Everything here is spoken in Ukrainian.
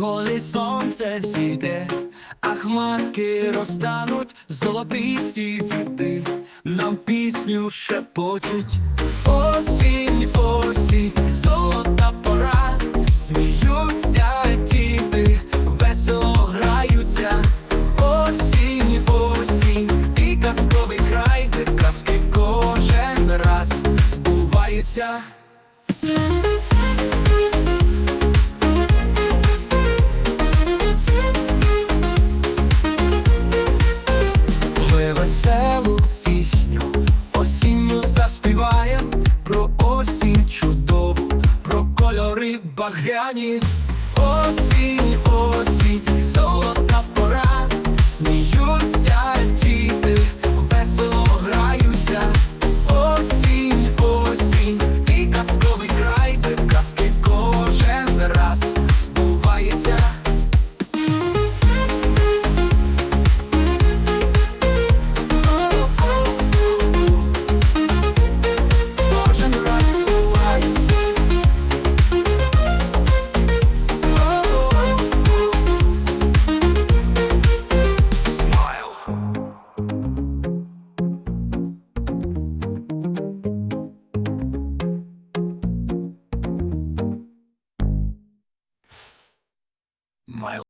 коли сонце зійде, а хмарки розтануть, золотисті віти, нам пісню шепочуть. Осінь, осінь, золота пора, сміються діти, весело граються. Осінь, осінь, і казковий край, де казки кожен раз збуваються. Багряні. Осінь, осінь, my